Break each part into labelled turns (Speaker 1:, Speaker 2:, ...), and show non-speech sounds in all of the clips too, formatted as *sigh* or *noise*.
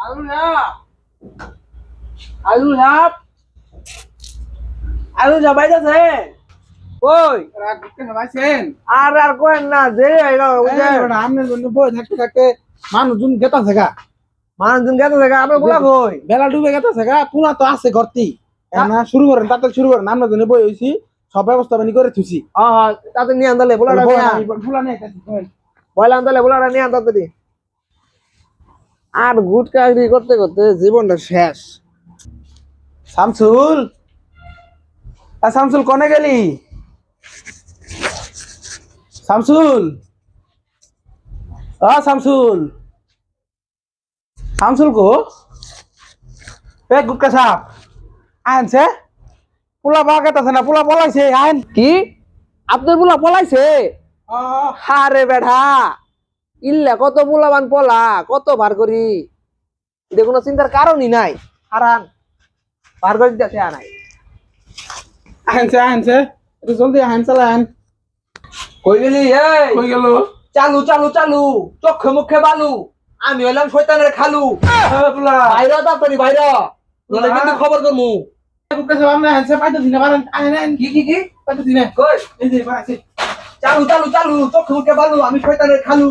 Speaker 1: আলু সাপ আলু সাপ আলু যাবাইতেছে ওই আর না যে হইল বুঝছেন
Speaker 2: আমনের জন্য বই থাকতে থাকতে মানুষজন গেতাছে গা
Speaker 1: মানুষজন গেছে থেকে আপনার বলা কই
Speaker 2: বেলা ডুবে গেতাছে গা পুনা তো আছে ঘরতি না শুরু করেন তাড়াতাড়ি শুরু করেন আমরা জন্য বই হইছি সব ব্যবস্থা বানি করে থুছি
Speaker 1: হ্যাঁ হ্যাঁ তাতে নিয়ে আনতালে বলাটা নিয়ে আন।
Speaker 2: ফুলা নিয়ে
Speaker 1: আনতালে বলাটা নিয়ে আন আর গুটকাগিরি করতে করতে জীবনটা শেষ।
Speaker 2: শামসুল? আ শামসুল কোনে গেলি? শামসুল? আ শামসুল। শামসুল কো? এ গুটকা সাপ। আনছে পোলা পাওয়া গেতাছে না পোলা পলাইছে আইন।
Speaker 1: কি? আপনার বুলা পলাইছে? হারে বেঠা ইল্লা কত মূল্যবান পলা কত বার করি। এটা কোনো চিন্তার কারণই নাই। হারান বার করে দিতে নাই।
Speaker 2: আনছে আনছে একটু জলদি আইন চালা আইন
Speaker 1: কই গেলি? এই!
Speaker 2: কই গেল?
Speaker 1: চালু চালু চালু। চোখে মুখে বালু। আমি হইলাম শয়তানের খালু। বাইরে তাড়াতাড়ি বাইরে। নলে কিন্তু খবর করমু। কি কি কি?
Speaker 2: পাইতে দিনা।
Speaker 1: কই?
Speaker 2: এই যে
Speaker 1: চালু চালু চালু। চোখে মুখে বালু। আমি শয়তানের খালু।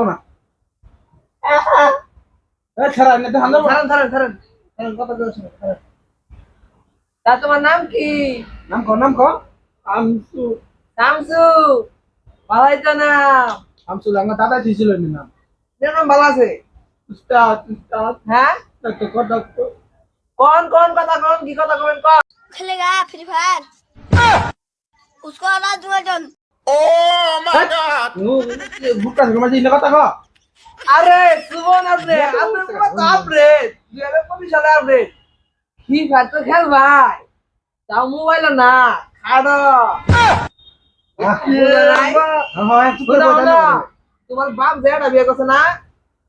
Speaker 1: না তা তোমার নাম কি
Speaker 2: নাম কো নাম কামসু আমসু
Speaker 1: আমসু তো নাম
Speaker 2: আমসু আমার দাদা নাম
Speaker 1: নাম ভালো আছে হ্যাঁ কোন কোন কথা কোন কি কথা কবেন কোন
Speaker 3: খেলেগা ফ্রি ফায়ার। उसको हरा दूंगा जन
Speaker 2: নু বুকা থেকে মাঝে ইলা কথা কর
Speaker 1: আরে সুবন আপনি আপনার পুরো তো আপডেট দুই হাজার পঁচিশ সালে আপডেট কি ফায়ার তো খেল ভাই তাও মোবাইল না খাড়ো
Speaker 2: হয় চুপ করে বসে না
Speaker 1: তোমার বাপ যেটা বিয়ে করছে না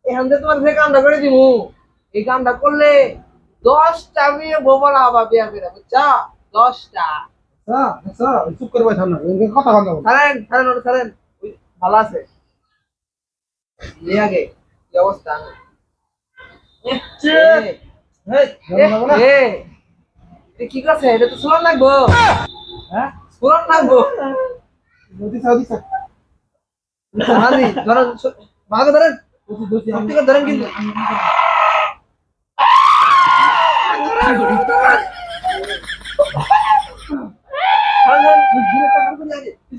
Speaker 1: এখান থেকে তোমার যে কামটা করে দিমু এই কামটা করলে দশটা মেয়ে বোবলা হবা বিয়া করে বুঝছা দশটা
Speaker 2: হ্যাঁ স্যার চুপ করে বসে না কথা কর
Speaker 1: ছাড়েন ছাড়েন ওটা ছাড়েন ভালো আছে আগে কি অবস্থা কি করছে এটা তো সুরন লাগবো
Speaker 2: হ্যাঁ
Speaker 1: সুরন লাগবো
Speaker 2: নদী সাউদি স্যার
Speaker 1: হাজি ধরেন ধরেন কিন্তু ধরেন, ধরেন,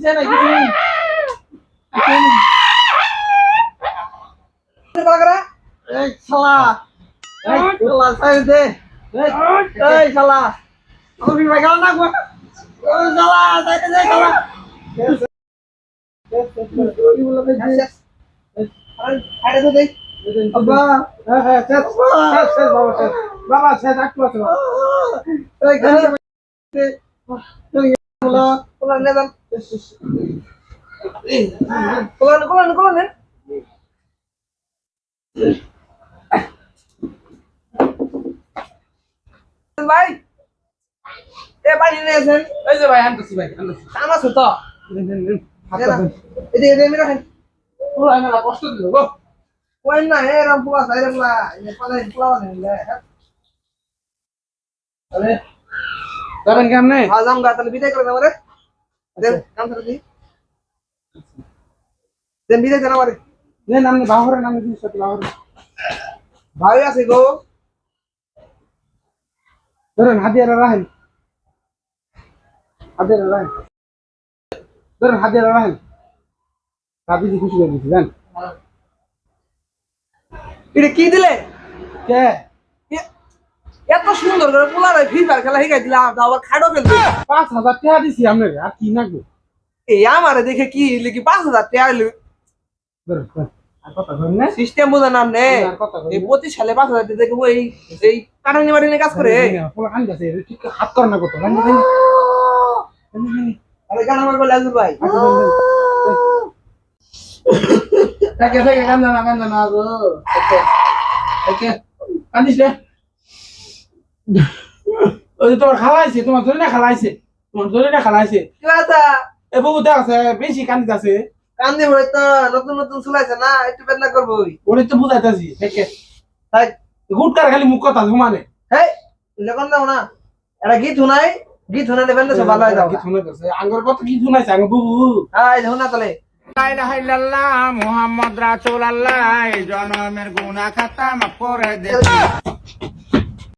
Speaker 1: ধরেন, আগে।
Speaker 2: কিছু নাই কিছু নাই
Speaker 1: ভালো করে।
Speaker 2: এই শালা
Speaker 1: এই, শালা, সাইড দে।
Speaker 2: এই
Speaker 1: এই, শালা।
Speaker 2: আমি ভাই গাল না গো
Speaker 1: ওই শালা, সাইডে দে, শালা। কি বলল ভাই? শেষ। ধরেন, সাইডে দে, দে।
Speaker 2: আব্বা হ্যাঁ হ্যাঁ শেষ শেষ শেষ বাবা শেষ বাবা শেষ একটু
Speaker 1: ভাই এ পানি নিয়ে আসেন।
Speaker 2: এই যে ভাই আনতেছি ভাই আনতেছি।
Speaker 1: কাম আছে তো। এদিকে এদিকে এদিকে রাখেন।
Speaker 2: পুরো আমি কষ্ট দিল গো।
Speaker 1: কোন না এ রাম পুলা সাইরে পুলা এ পালে
Speaker 2: আরে। যাবেন কেমনে?
Speaker 1: আজাম গা তাহলে বিদায় করে আমারে দেন কাম করে দি দেন বিদায় দেন আমারে।
Speaker 2: নেন আপনি বাহরে নামে দিন সাথে বাহরে।
Speaker 1: ভাই আছে গো।
Speaker 2: ধরেন হাতিয়ারা রাখেন হাতিয়ারা রাখেন ধরেন হাতিয়ারা রাখেন দাদি খুশি করে দিচ্ছি জান।
Speaker 1: এটা কি দিলে?
Speaker 2: কে?
Speaker 1: এত সুন্দর করে পোলা রে ফ্রি ফায়ার খেলা শিখাই দিলাম আবার খাড়ো ফেলবে
Speaker 2: পাঁচ হাজার টাকা দিছি আপনার আর কি নাকবো
Speaker 1: এই আমারে দেখে কি লিখি পাঁচ হাজার টাকা
Speaker 2: না
Speaker 1: সিস্টেম বোঝা নাম নে এই পঁচিশ সালে পাঁচ হাজার দেখে ওই এই কাটানি মাটানি কাজ করে
Speaker 2: হাত করে না লাইন
Speaker 1: আরে গান আমার বলে আজুর ভাই
Speaker 2: থাকে থাকে কান্দা না কান্দা না গো কান্দিস রে *laughs* ওই যে তোমার খালাইছে তোমার ধরে না খালাইছে তোমার ধরে না খালাইছে।
Speaker 1: কি কথা
Speaker 2: এ বহু দেখ আছে বেশি কান্দিত আছে।
Speaker 1: কান্দি ভরে তো নতুন নতুন চুলাইছে না একটু বেদনা করবোই
Speaker 2: ওরে তো বুঝাইতাছি থেকে
Speaker 1: তাই?
Speaker 2: গুটকার খালি মুখ কথা ঘুমানে
Speaker 1: হেই লেখন দাও না। এটা গীত শুনাই গীত শুনাইলে বেন্দে সব ভালো হয়ে যাবে
Speaker 2: কি শুনাইতাছে আঙ্গুর কথা কি শুনাইছে আঙ্গুর বুবু
Speaker 1: হ্যাঁ শোনা তাহলে।
Speaker 4: মোহাম্মদ রাসুল আল্লাহ জনমের গুনা খাতা মাফ করে দে।